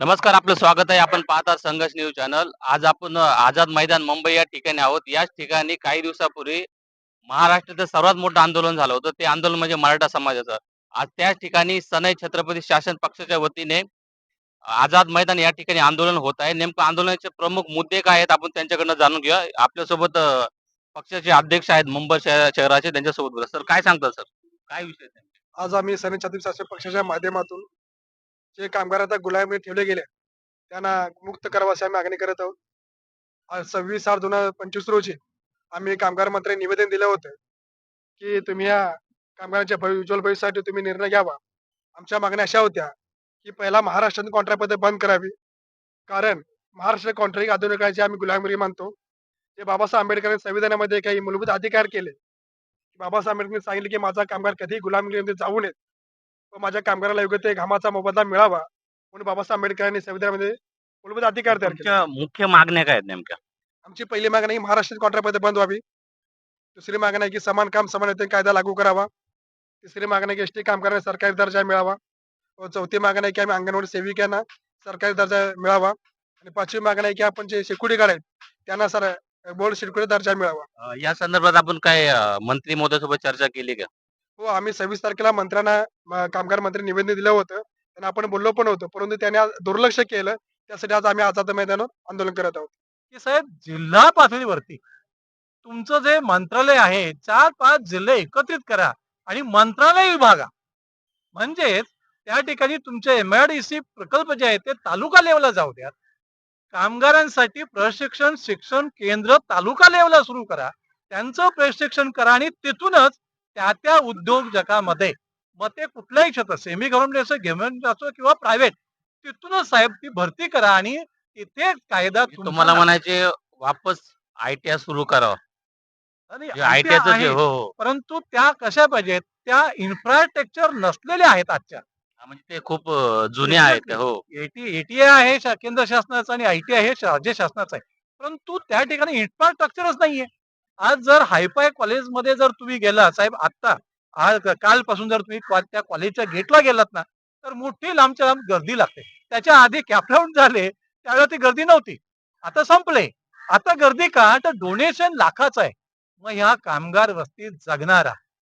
नमस्कार आपलं स्वागत आहे. आपण पाहता संघर्ष न्यूज चॅनल. आज आपण आझाद मैदान मुंबई या ठिकाणी आहोत. याच ठिकाणी काही दिवसापूर्वी महाराष्ट्राचं सर्वात मोठं आंदोलन झालं होतं. ते आंदोलन म्हणजे मराठा समाजाचं. आज त्याच ठिकाणी सनई छत्रपती शासन पक्षाच्या वतीने आझाद मैदान या ठिकाणी आंदोलन होत आहे. नेमकं आंदोलनाचे प्रमुख मुद्दे काय आहेत आपण त्यांच्याकडनं जाणून घेऊया. आपल्यासोबत पक्षाचे अध्यक्ष आहेत मुंबई शहराचे. त्यांच्यासोबत बोला. सर काय सांगतात सर? काय विषय आज आम्ही सनी छत्रपती शासन पक्षाच्या माध्यमातून जे कामगार आता गुलामी ठेवले गेले त्यांना मुक्त करावं अशी आम्ही मागणी करत आहोत. आज सव्वीस आठ दोन हजार पंचवीस रोजी आम्ही कामगार मंत्री निवेदन दिलं होतं की तुम्ही या कामगारांच्या भवि- उज्ज्वल भविष्यासाठी तुम्ही निर्णय घ्यावा. आमच्या मागण्या अशा होत्या की पहिला महाराष्ट्रात कॉन्ट्रॅक्ट पद्धत बंद करावी. कारण महाराष्ट्र कॉन्ट्रॅक्ट आधुनिक आम्ही गुलामगिरी मानतो जे बाबासाहेब आंबेडकरांनी संविधानामध्ये काही मूलभूत अधिकार केले बाबासाहेब आंबेडकरांनी सांगितले की माझा कामगार कधीही गुलामगिरीमध्ये जाऊ नयेत माझ्या कामगाराला योग्य ते घामाचा मोबदला मिळावा म्हणून बाबासाहेब आंबेडकरांनी संविधानामध्ये मूलभूत अधिकार तयार केले. मुख्य मागण्या काय आहेत नेमक्या? आमची पहिली मागणी महाराष्ट्रात कॉन्ट्रॅक्ट पद्धत बंद व्हावी. दुसरी मागणी आहे की समान काम समान वेतन कायदा लागू करावा. तिसरी मागणी आहे की एसटी कामगारांना सरकारी दर्जा मिळावा. व चौथी मागणी आहे की आम्ही अंगणवाडी सेविकांना सरकारी दर्जा मिळावा. आणि पाचवी मागणी आहे की आपण जे शेकुडी गाड आहेत त्यांना सर बोर्ड शेकुडी दर्जा मिळावा. अ, या संदर्भात आपण काय अ, मंत्री महोदयासोबत चर्चा केली का? हो आम्ही सव्वीस तारखेला मंत्र्यांना कामगार मंत्री निवेदन दिलं होतं. त्यांना आपण बोललो पण होतो परंतु त्यांनी दुर्लक्ष केलं. त्यासाठी आज आम्ही आझाद मैदानावर आंदोलन करत आहोत. की साहेब जिल्हा पातळीवरती तुमचं जे मंत्रालय आहे चार पाच जिल्हे एकत्रित करा आणि मंत्रालय विभागा. म्हणजेच त्या ठिकाणी तुमचे एम डी सी प्रकल्प जे आहेत ते तालुका लेवलला जाऊ द्यात कामगारांसाठी प्रशिक्षण शिक्षण केंद्र तालुका लेवलला सुरू करा. त्यांचं प्रशिक्षण करा आणि तिथूनच त्या त्या उद्योजकामध्ये मग ते कुठल्याही क्षेत्र सेमी गव्हर्नमेंट असो गव्हर्नमेंट असो किंवा प्रायव्हेट तिथूनच साहेब ती भरती करा आणि तिथे कायदा तुम्हाला म्हणायचे वापस आयटीआय सुरू करावं हो हो. परंतु त्या कशा पाहिजेत? त्या इन्फ्रास्ट्रक्चर नसलेल्या आहेत आजच्या. म्हणजे ते खूप जुने आहेत हो. एटी एटीआय आहे केंद्र शासनाचं आणि आयटीआय हे राज्य शासनाचं आहे. परंतु त्या ठिकाणी इन्फ्रास्ट्रक्चरच नाहीये. आज जर हायफाय कॉलेजमध्ये जर तुम्ही गेला साहेब आता आज कालपासून जर तुम्ही त्या कॉलेजच्या गेटला गेलात ना तर मोठी लांबच्या लांब गर्दी लागते. त्याच्या आधी कॅपडाऊन झाले त्यावेळेला ती गर्दी नव्हती. आता संपले. आता गर्दी का तर डोनेशन लाखाचं आहे. मग ह्या कामगार वस्तीत जगणारा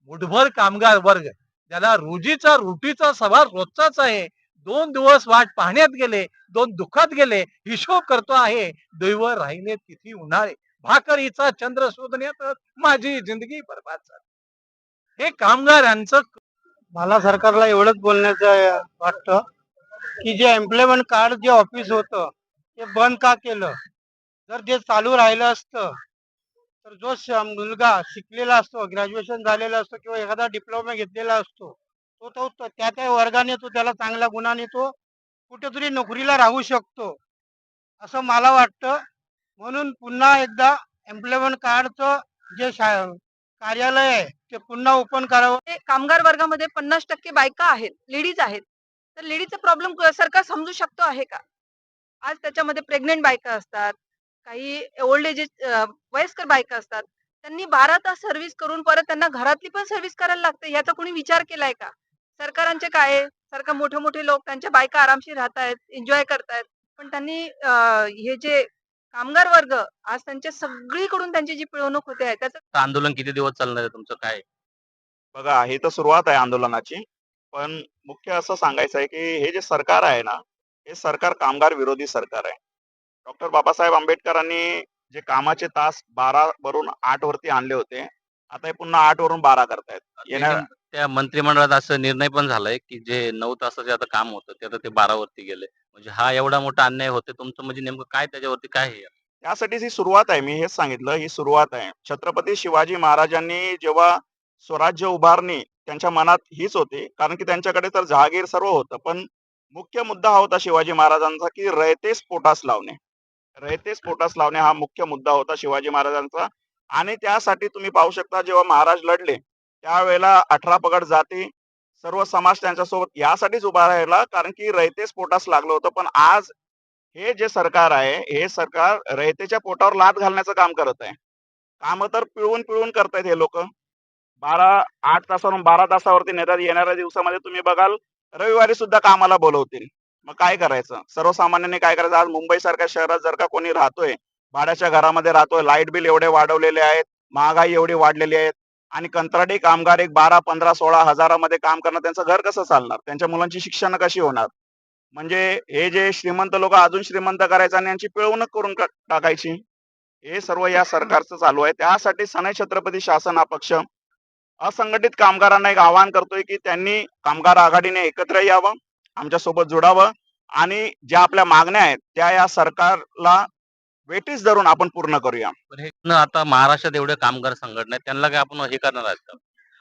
मुठभर कामगार वर्ग ज्याला रोजीचा रोटीचा सवाल रोजचाच आहे दोन दिवस वाट पाहण्यात गेले दोन दुःखात गेले हिशोब करतो आहे दैव राहिले तिथी उन्हाळे. भाकरीचा चंद्र शोधण्यात माझी जिंदगी बरबाद झाली. हे कामगारांचं मला सरकारला एवढंच बोलण्याचं वाटतं की जे एम्प्लॉयमेंट कार्ड जे ऑफिस होतं ते बंद का केलं? जर ते चालू राहिलं असतं तर जो श- मुलगा शिकलेला असतो ग्रॅज्युएशन झालेला असतो किंवा एखादा डिप्लोमा घेतलेला असतो तो तो तो त्या त्या वर्गाने तो त्याला चांगल्या गुणाने तो कुठेतरी नोकरीला राहू शकतो असं मला वाटतं. म्हणून पुन्हा एकदा एम्प्लॉयमेंट कार्डचं जे शा- कार्यालय आहे ते पुन्हा ओपन करावं. कामगार वर्गामध्ये पन्नास टक्के बायका आहेत लेडीज आहेत. तर लेडीजचा प्रॉब्लेम सरकार समजू शकतो आहे का? आज त्याच्यामध्ये प्रेग्नेंट बायका असतात काही ओल्ड एज वयस्कर बायका असतात. त्यांनी बारा तास सर्व्हिस करून परत त्यांना घरातली पण सर्व्हिस करायला लागते याचा कोणी विचार केलाय का? सरकारांचे काय आहे? सरकार मोठे मोठे लोक त्यांच्या बायका आरामशीर राहत आहेत एन्जॉय करतायत. पण त्यांनी हे जे कामगार वर्ग आज त्यांच्या सगळीकडून त्यांची जी पिळवणूक होते आहे त्याचं आंदोलन किती दिवस चालणार आहे तुमचं? काय? बघा ही तर सुरुवात आहे आंदोलनाची पण मुख्य असं सांगायचं आहे की हे जे सरकार आहे ना हे सरकार कामगार विरोधी सरकार आहे. डॉक्टर बाबासाहेब आंबेडकरांनी जे कामाचे तास बारा वरून आठ वरती आणले होते आता हे पुन्हा आठ वरून बारा करतायत. येणार त्या मंत्रिमंडळात असं निर्णय पण झालाय की जे नऊ तासाचे आता काम होतं ते आता ते बारावरती गेले. म्हणजे हा एवढा मोठा अन्याय होते तुमचं म्हणजे नेमकं काय त्याच्यावरती काय हे? त्यासाठीच ही सुरुवात आहे मी हेच सांगितलं ही सुरुवात आहे. छत्रपती शिवाजी महाराजांनी जेव्हा स्वराज्य उभारणी त्यांच्या मनात हीच होती. कारण की त्यांच्याकडे तर जहागीर सर्व होतं पण मुख्य मुद्दा हा होता शिवाजी महाराजांचा की रयतेस पोटास लावणे. रयतेस पोटास लावणे हा मुख्य मुद्दा होता शिवाजी महाराजांचा. आणि त्यासाठी तुम्ही पाहू शकता जेव्हा महाराज लढले त्यावेळेला अठरा पगड जाती सर्व समाज त्यांच्यासोबत यासाठीच उभा राहिला कारण की रयतेस पोटास लागलं होतं. पण आज हे जे सरकार आहे हे सरकार रयतेच्या पोटावर लाद घालण्याचं काम करत आहे. काम तर पिळवून पिळवून करतायत हे लोक. बारा आठ तासावरून बारा तासावरती नेतात. येणाऱ्या दिवसामध्ये तुम्ही बघाल रविवारी सुद्धा कामाला बोलवतील. मग काय करायचं? सर्वसामान्यांनी काय करायचं? आज मुंबई सारख्या शहरात जर का कोणी राहतोय भाड्याच्या घरामध्ये राहतोय लाइट बिल एवढे वाढवलेले आहेत महागाई एवढी वाढलेली आहे आणि कंत्राटी कामगार एक बारा पंधरा सोळा हजारामध्ये काम करणं त्यांचं घर कसं चालणार? त्यांच्या मुलांची शिक्षण कशी होणार? म्हणजे हे जे श्रीमंत लोक अजून श्रीमंत करायचं आणि यांची पिळवणूक करून टाकायची हे सर्व या सरकारचं चालू आहे. त्यासाठी सनई छत्रपती शासन अपक्ष पक्ष असंघटित कामगारांना एक आवाहन करतोय की त्यांनी कामगार आघाडीने एकत्र यावं आमच्यासोबत जोडावं आणि ज्या आपल्या मागण्या आहेत त्या या सरकारला वेटीस धरून आपण पूर्ण करूया. पण हे न आता महाराष्ट्रात एवढे कामगार संघटना आहेत त्यांना काय आपण हे करणार आहेत का?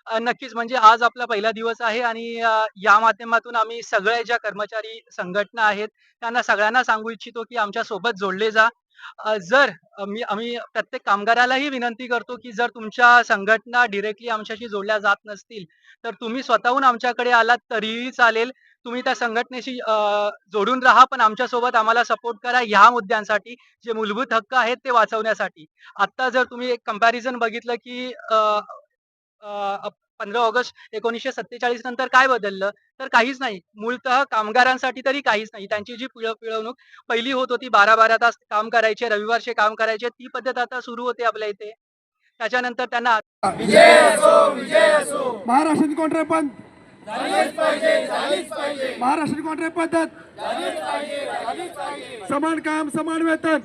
अ, नक्कीच. म्हणजे आज आपला पहिला दिवस आहे आणि अ, या माध्यमातून आम्ही सगळ्या ज्या कर्मचारी संघटना आहेत त्यांना सगळ्यांना सांगू इच्छितो की आमच्यासोबत जोडले जा. अ, जर मी आम्ही प्रत्येक कामगारालाही विनंती करतो की जर तुमच्या संघटना डिरेक्टली आमच्याशी जोडल्या जात नसतील तर तुम्ही स्वतःहून आमच्याकडे आलात तरीही चालेल. तुम्ही त्या संघटनेशी जोडून राहा पण आमच्यासोबत आम्हाला सपोर्ट करा ह्या मुद्द्यांसाठी जे मूलभूत हक्क आहेत ते वाचवण्यासाठी. आता जर तुम्ही एक कंपॅरिझन बघितलं की पंधरा ऑगस्ट एकोणीसशे सत्तेचाळीस नंतर काय बदललं? तर काहीच नाही. मूळतः कामगारांसाठी तरी काहीच नाही. त्यांची जी पिळ पिळवणूक पहिली होत होती बारा बारा तास काम करायचे रविवारचे काम करायचे ती पद्धत आता सुरू होते आपल्या इथे. त्याच्यानंतर त्यांना महाराष्ट्राची कॉन्ट्रॅक्ट बंद महाराष्ट्राची कॉन्ट्रॅक्ट पद्धत. समान काम समान वेतन.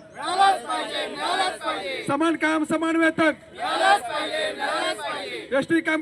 समान काम समान वेतन. एसटी काम